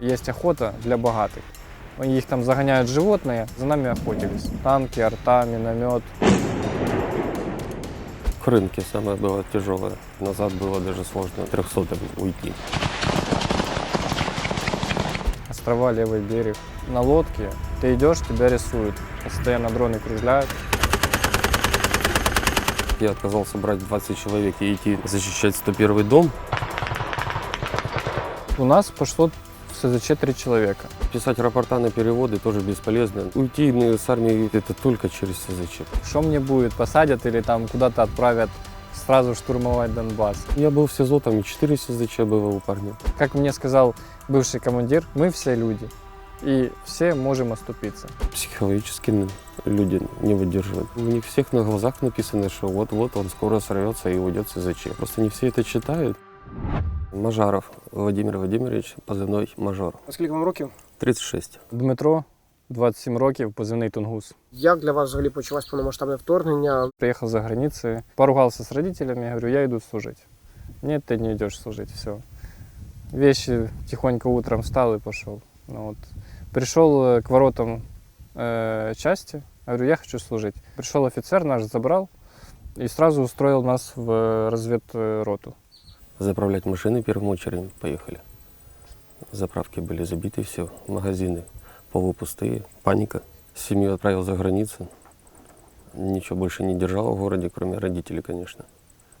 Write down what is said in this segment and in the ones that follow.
Есть охота для богатых. Их там загоняют животные, за нами охотились. Танки, арта, миномет. В рынке самое было тяжелое. Назад было даже сложно 300 уйти. Острова, левый берег. На лодке ты идешь, тебя рисуют. Постоянно дроны кружляют. Я отказался брать 20 человек и идти защищать 101 дом. У нас пошло в СЗЧ три человека. Писать рапорта на переводы тоже бесполезно. Уйти с армии это только через СЗЧ. Что мне будет, посадят или там куда-то отправят сразу штурмовать Донбасс? Я был в СИЗО, там и 4 СЗЧ было у парня. Как мне сказал бывший командир, мы все люди. И все можем оступиться. Психологически люди не выдерживают. У них всех на глазах написано, что вот-вот он скоро сорвется и уйдет с СЗЧ. Просто не все это читают. Мажаров Владимир Владимирович, позывной мажор. А Скільки вам років? 36. Дмитро, 27 років, позивний Тунгус. Як для вас взагалі почалось повномасштабне вторгнення? Приехал за границы, поругался с родителями, я говорю, я иду служить. Нет, ты не идешь служить, все. Вещи тихонько утром встал и пошел. Ну, вот. Пришел э, к воротам э, части, говорю, я хочу служить. Пришел офицер, наш забрал и сразу устроил нас в э, разведроту. Заправлять машины первым очередь поехали. Заправки были забиты, все, магазины полупустые, паника. Семью отправил за границу. Ничего больше не держал в городе, кроме родителей, конечно.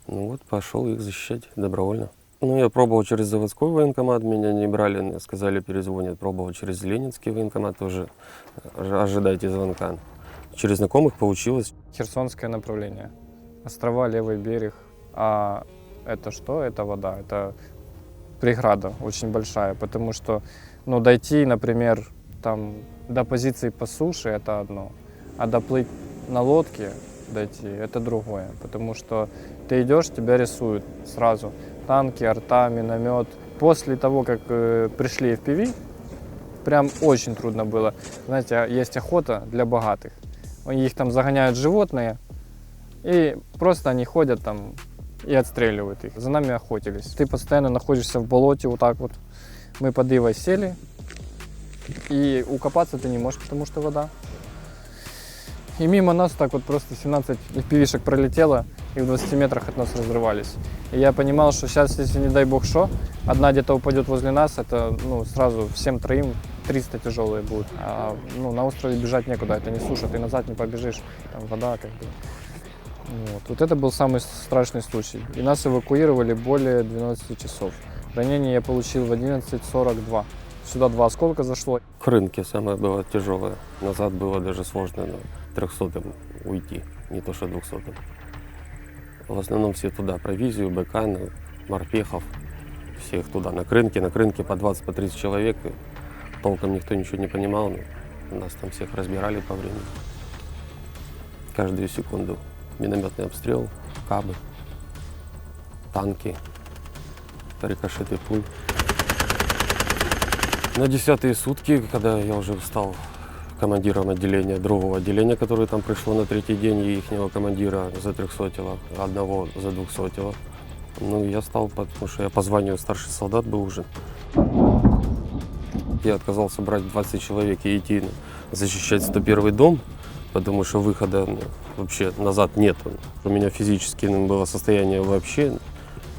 Ну вот, пошел их защищать добровольно. Ну, я пробовал через заводской военкомат, меня не брали, сказали, перезвонят. Пробовал через ленинский военкомат, тоже ожи- ожидайте звонка. Через знакомых получилось. Херсонское направление. Острова, левый берег. А это что? Это вода. Это преграда очень большая, потому что ну, дойти, например, там, до позиции по суше – это одно, а доплыть на лодке дойти – это другое, потому что ты идешь, тебя рисуют сразу. Танки, арта, миномет. После того, как э, пришли FPV, прям очень трудно было. Знаете, а есть охота для богатых. Их там загоняют животные, и просто они ходят там и отстреливают их. За нами охотились. Ты постоянно находишься в болоте вот так вот. Мы под Ивой сели, и укопаться ты не можешь, потому что вода. И мимо нас так вот просто 17 пивишек пролетело, и в 20 метрах от нас разрывались. И я понимал, что сейчас, если не дай бог что, одна где-то упадет возле нас, это ну, сразу всем троим 300 тяжелые будут. А ну, на острове бежать некуда, это не суша, ты назад не побежишь, там вода как бы. Вот. вот это был самый страшный случай. И нас эвакуировали более 12 часов. Ранение я получил в 11.42. Сюда два осколка зашло. В рынке самое было тяжелое. Назад было даже сложно на 300 уйти, не то что 200 В основном все туда, провизию, БК, на- морпехов, всех туда, на рынке, на рынке по 20, по 30 человек. Толком никто ничего не понимал, но нас там всех разбирали по времени. Каждую секунду минометный обстрел, кабы, танки, рикошеты пуль. На десятые сутки, когда я уже стал командиром отделения, другого отделения, которое там пришло на третий день, и ихнего командира за 300 одного за 200 Ну, я стал, потому что я по званию старший солдат был уже. Я отказался брать 20 человек и идти защищать 101 дом, потому что выхода ну, вообще назад нет. У меня физически было состояние вообще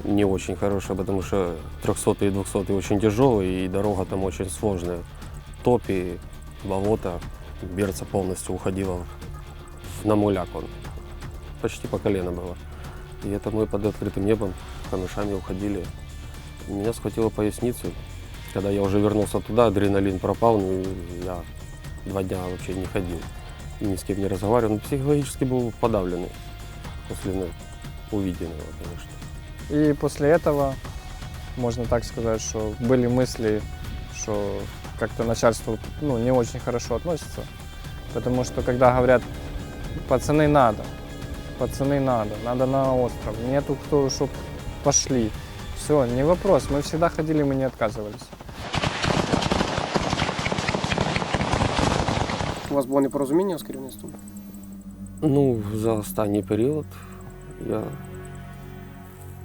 не очень хорошее, потому что 300 и 200 очень тяжелые, и дорога там очень сложная. Топи, болото, берца полностью уходила на муляк он. Почти по колено было. И это мы под открытым небом камышами уходили. Меня схватило поясницу. Когда я уже вернулся туда, адреналин пропал, ну, я два дня вообще не ходил. Ни с кем не разговаривал. Ну, психологически был подавленный после увиденного, конечно. И после этого, можно так сказать, что были мысли, что как-то начальство ну, не очень хорошо относится. Потому что когда говорят, пацаны надо, пацаны надо, надо на остров, нету кто, чтоб пошли. Все, не вопрос, мы всегда ходили, мы не отказывались. вас було непорозуміння з керівництвом? Ну, за останній період я,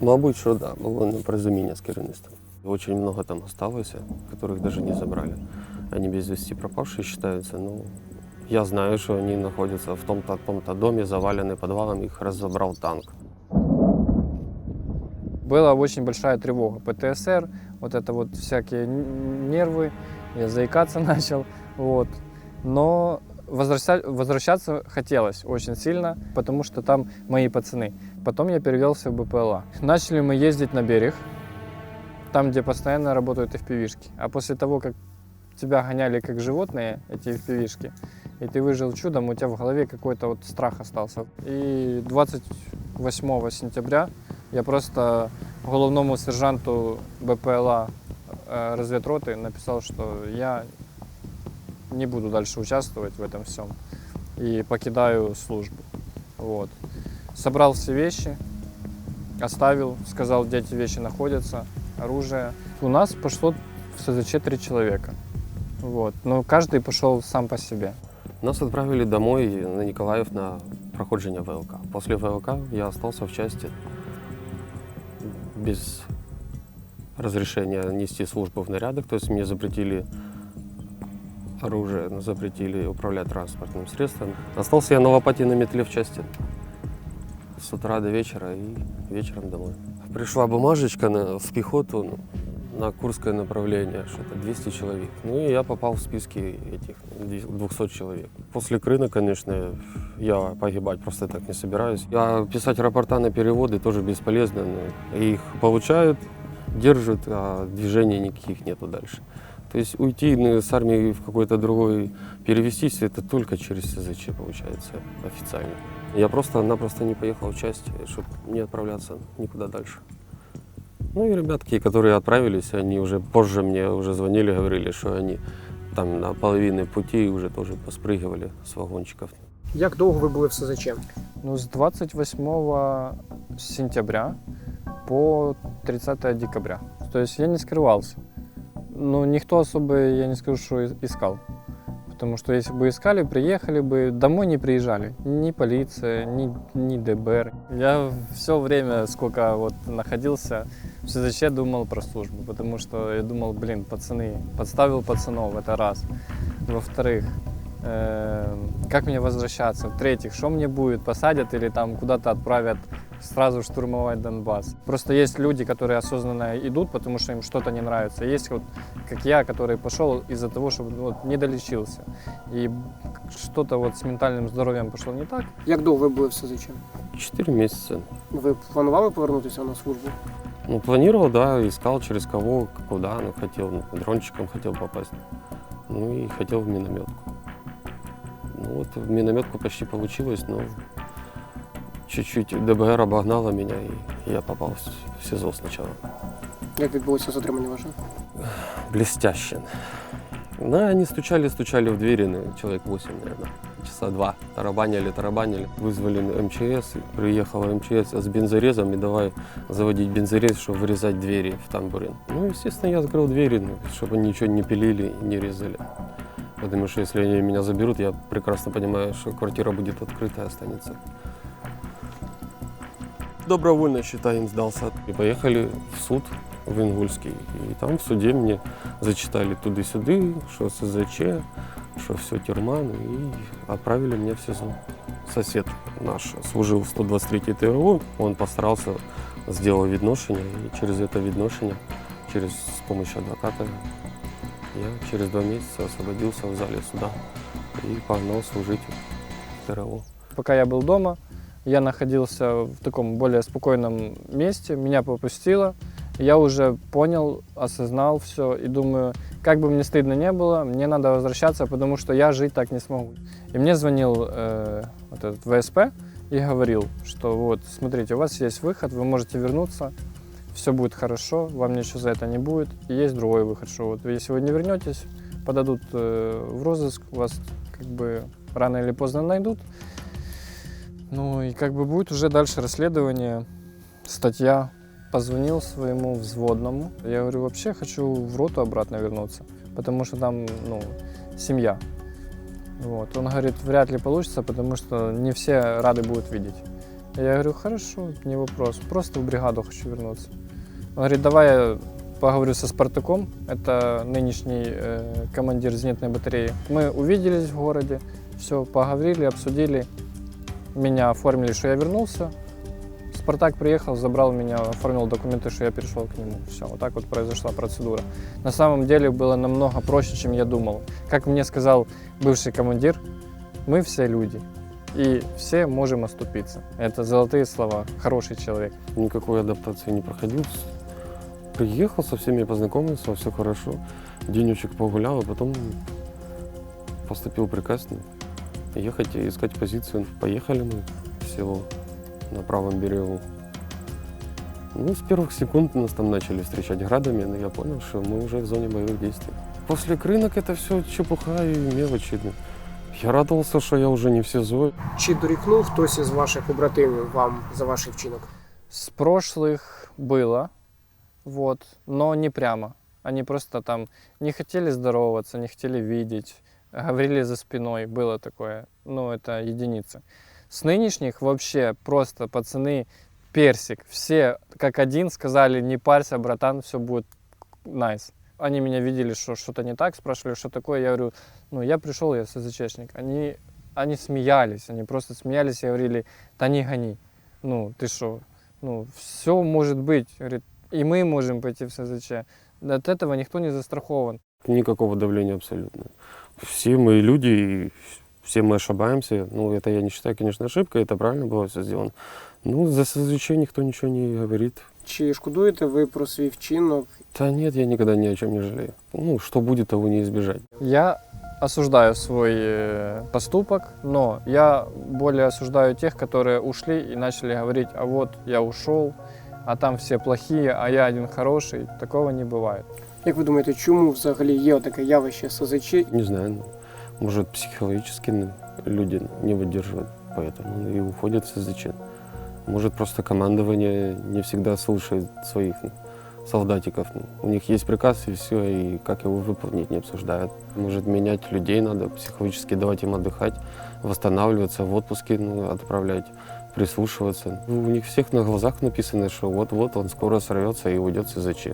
мабуть, що да, було непорозуміння з керівництвом. Очень много там осталось, которых даже не забрали. Они без вести пропавшие считаются. Ну, я знаю, что они находятся в том-то, том-то доме, завалены подвалом, их разобрал танк. Была очень большая тревога. ПТСР, вот это вот всякие н- нервы, я заикаться начал, вот. Но возвраща- возвращаться хотелось очень сильно, потому что там мои пацаны. Потом я перевелся в БПЛА. Начали мы ездить на берег, там, где постоянно работают FPV-шки. А после того, как тебя гоняли как животные, эти FPV-шки, и ты выжил чудом, у тебя в голове какой-то вот страх остался. И 28 сентября я просто головному сержанту БПЛА э, разведроты написал, что я не буду дальше участвовать в этом всем и покидаю службу. Вот. Собрал все вещи, оставил, сказал, где эти вещи находятся, оружие. У нас пошло в СЗЧ три человека. Вот. Но каждый пошел сам по себе. Нас отправили домой на Николаев на проходжение ВЛК. После ВЛК я остался в части без разрешения нести службу в нарядах. То есть мне запретили оружие, ну, запретили управлять транспортным средством. Остался я на лопате на метле в части с утра до вечера и вечером домой. Пришла бумажечка на, в пехоту ну, на Курское направление, что-то 200 человек. Ну и я попал в списки этих 200 человек. После Крына, конечно, я погибать просто так не собираюсь. Я писать рапорта на переводы тоже бесполезно. но Их получают, держат, а движений никаких нету дальше. То есть уйти с армии в какой-то другой, перевестись, это только через СЗЧ получается официально. Я просто-напросто не поехал в часть, чтобы не отправляться никуда дальше. Ну и ребятки, которые отправились, они уже позже мне уже звонили, говорили, что они там на половине пути уже тоже поспрыгивали с вагончиков. Як довго ви були в СЗЧ? Ну, с 28 сентября по 30 декабря. То есть я не скрывался. Ну, никто особо, я не скажу, что искал. Потому что если бы искали, приехали бы, домой не приезжали. Ни полиция, ни, ни ДБР. Я все время, сколько вот находился в СЗЧ, думал про службу. Потому что я думал, блин, пацаны, подставил пацанов, это раз. Во-вторых, э, как мне возвращаться? В-третьих, что мне будет, посадят или там куда-то отправят сразу штурмовать Донбасс. Просто есть люди, которые осознанно идут, потому что им что-то не нравится. Есть вот, как я, который пошел из-за того, что вот, не долечился. И что-то вот с ментальным здоровьем пошло не так. Як довго ви були в СЗЧ? Четыре месяца. Ви планували повернутися на службу? Ну, планировал, да, искал через кого, куда, ну, хотел, ну, дрончиком хотел попасть. Ну и хотел в минометку. Ну вот в минометку почти получилось, но чуть-чуть ДБР обогнала меня, и я попал в- СИЗО сначала. Як відбулося затримання ваше? Блестяще. Ну, они стучали, стучали в двери, ну, человек 8, наверное, часа два. Тарабанили, тарабанили. Вызвали МЧС, приехала МЧС с бензорезом, и давай заводить бензорез, чтобы вырезать двери в тамбурин. Ну, естественно, я закрыл двери, ну, чтобы они ничего не пилили и не резали. Потому что если они меня заберут, я прекрасно понимаю, что квартира будет открытая, останется. Добровольно, считаем, сдался. И поехали в суд в Ингульский. И там в суде мне зачитали туды-сюды, что СЗЧ, что все тюрьма, ну и отправили меня в СИЗО. Сосед наш служил в 123 ТРО, он постарался, сделал видношение, и через это видношение, через, с помощью адвоката, я через два месяца освободился в зале суда и погнал служить в ТРО. Пока я был дома, я находился в таком более спокойном месте, меня попустило. Я уже понял, осознал все и думаю, как бы мне стыдно не было, мне надо возвращаться, потому что я жить так не смогу. И мне звонил э, вот этот ВСП и говорил, что вот, смотрите, у вас есть выход, вы можете вернуться, все будет хорошо, вам ничего за это не будет. И есть другой выход, что вот если вы не вернетесь, подадут э, в розыск, вас как бы рано или поздно найдут. Ну и как бы будет уже дальше расследование, статья. Позвонил своему взводному. Я говорю, вообще хочу в роту обратно вернуться, потому что там, ну, семья. Вот. Он говорит, вряд ли получится, потому что не все рады будут видеть. Я говорю, хорошо, не вопрос, просто в бригаду хочу вернуться. Он говорит, давай я поговорю со Спартаком, это нынешний э, командир зенитной батареи. Мы увиделись в городе, все, поговорили, обсудили. Меня оформили, что я вернулся. Спартак приехал, забрал меня, оформил документы, что я перешел к нему. Все, вот так вот произошла процедура. На самом деле было намного проще, чем я думал. Как мне сказал бывший командир, мы все люди. И все можем оступиться. Это золотые слова. Хороший человек. Никакой адаптации не проходил. Приехал, со всеми познакомился, все хорошо. Денечек погулял, а потом поступил приказ ну, ехать и искать позицию. Поехали мы в село на правом берегу. Ну, с первых секунд нас там начали встречать градами, но я понял, что мы уже в зоне боевых действий. После рынок это все чепуха и мелочи. ну. Я радовался, что я уже не в СИЗО. Чи дорікнув хтось із ваших побратимів вам за ваш вчинок? С прошлых было, вот, но не прямо. Они просто там не хотели здороваться, не хотели видеть, говорили за спиной, было такое. Ну, это единицы. С нынешних вообще просто пацаны персик. Все как один сказали, не парься, братан, все будет найс. Они меня видели, что что-то не так, спрашивали, что такое. Я говорю, ну, я пришел, я СЗЧшник. Они, они смеялись, они просто смеялись и говорили, да не гони. Ну, ты что, ну, все может быть. Говорит, и мы можем пойти в СЗЧ. От этого никто не застрахован. Никакого давления абсолютно. Все мы люди, и все мы ошибаемся. Ну, это я не считаю, конечно, ошибкой, это правильно было все сделано. Ну, за СЗЧ никто ничего не говорит. Чи шкодуєте ви про свій вчинок? Да нет, я никогда ни о чем не жалею. Ну, что будет, того не избежать. Я осуждаю свой э, поступок, но я более осуждаю тех, которые ушли и начали говорить, а вот я ушел, а там все плохие, а я один хороший. Такого не бывает. Як ви думаєте, чому взагалі є таке явище СЗЧ? Не знаю, ну, может, психологически ну, люди не выдерживают, поэтому и уходят в СЗЧ. Может, просто командование не всегда слушает своих ну, солдатиков. ну. У них есть приказ, и все, и как его выполнить не обсуждают. Может, менять людей надо, психологически давать им отдыхать, восстанавливаться, в отпуске ну, отправлять, прислушиваться. Ну, У них всех на глазах написано, что вот-вот он скоро сорвется и уйдет в СЗЧ.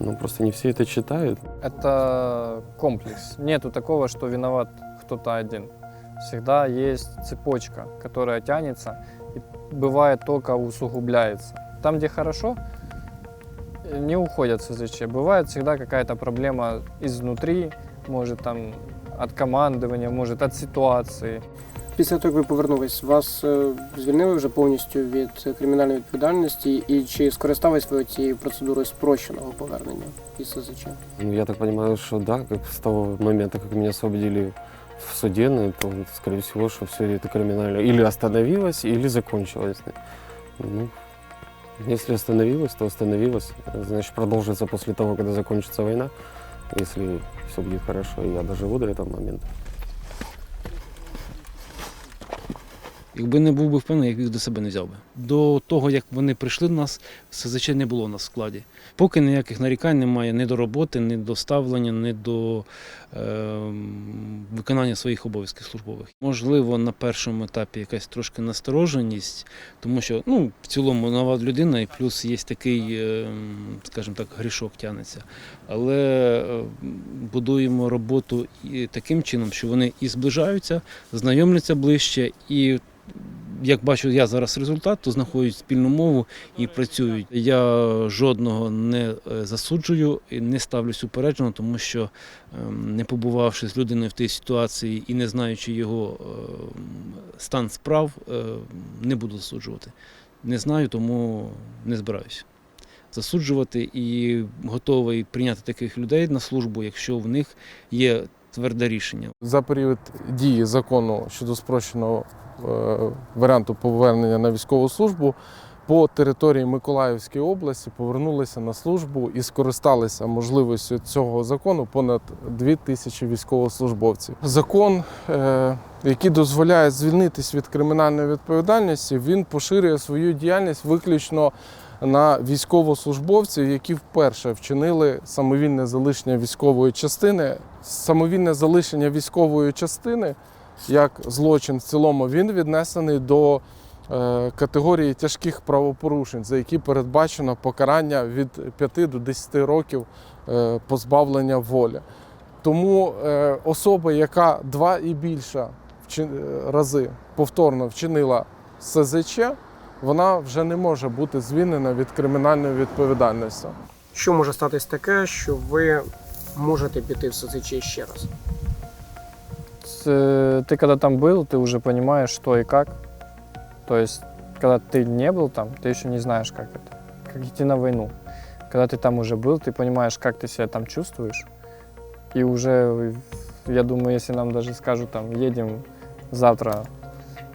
Ну, просто не все это читают. Это комплекс. Нету такого, что виноват кто-то один. Всегда есть цепочка, которая тянется и бывает только усугубляется. Там, где хорошо, не уходят в СЗЧ. Бывает всегда какая-то проблема изнутри, может там от командования, может от ситуации Після того, як ви повернулись, вас е, звільнили вже повністю від е, кримінальної відповідальності, і чи скористались ви цією процедурою спрощеного повернення із СЗЧ? Ну, я так понимаю, что да, как с того момента, как меня освободили в суде, ну, то, скорее всего, что все это криминально или остановилось, или закончилось. Ну, если остановилось, то остановилось. Значит, продолжится после того, когда закончится война, если все будет хорошо, и я доживу до этого момента. Якби не був би впевнений, я їх до себе не взяв би. До того, як вони прийшли до нас, СЗЧ не було у нас в складі. Поки ніяких нарікань немає ні до роботи, ні до ставлення, ні до е, виконання своїх обов'язків службових. Можливо, на першому етапі якась трошки настороженість, тому що ну, в цілому нова людина, і плюс є такий, е, скажімо так, грішок тягнеться. Але е, будуємо роботу таким чином, що вони і зближаються, знайомляться ближче і як бачу я зараз результат, то знаходять спільну мову і працюють. Я жодного не е, засуджую і не ставлюсь упереджено, тому що ем, не побувавши з людиною в тій ситуації і не знаючи його ем, стан справ, е, не буду засуджувати. Не знаю, тому не збираюся. Засуджувати і готовий прийняти таких людей на службу, якщо в них є тверде рішення. За період дії закону щодо спрощеного варіанту повернення на військову службу по території Миколаївської області повернулися на службу і скористалися можливістю цього закону понад 2 тисячі військовослужбовців. Закон, е, який дозволяє звільнитись від кримінальної відповідальності, він поширює свою діяльність виключно на військовослужбовців, які вперше вчинили самовільне залишення військової частини. Самовільне залишення військової частини як злочин в цілому він віднесений до е, категорії тяжких правопорушень, за які передбачено покарання від 5 до 10 років е, позбавлення волі. Тому е, особа, яка два і більше рази повторно вчинила СЗЧ, вона вже не може бути звільнена від кримінальної відповідальності. Що може статись таке, що ви можете піти в СЗЧ ще раз? С- э, Ты когда там был, ты уже понимаешь, что и как. То есть, когда ты не был там, ты еще не знаешь, как это. Как идти на войну. Когда ты там уже был, ты понимаешь, как ты себя там чувствуешь. И уже, я думаю, если нам даже скажут, там, едем завтра,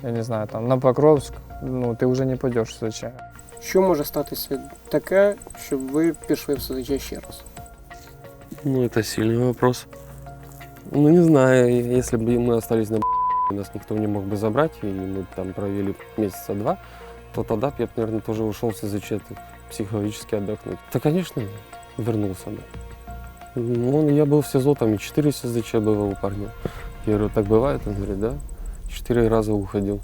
я не знаю, там, на Покровск, ну, ты уже не пойдешь в СЗЧ. Що може статися таке, щоб ви пішли в СЗЧ ще раз? Ну, это сильный вопрос. Ну, не знаю, если бы мы остались на нас никто не мог бы забрать, и мы там провели месяца два, то тогда я, наверное, тоже ушел СЗЧ так, психологически отдохнуть. Да, конечно, вернулся бы. Ну, я был в СИЗО, там и 4 СЗЧ было у парня. Я говорю, так бывает? Он говорит, да. Четыре раза уходил.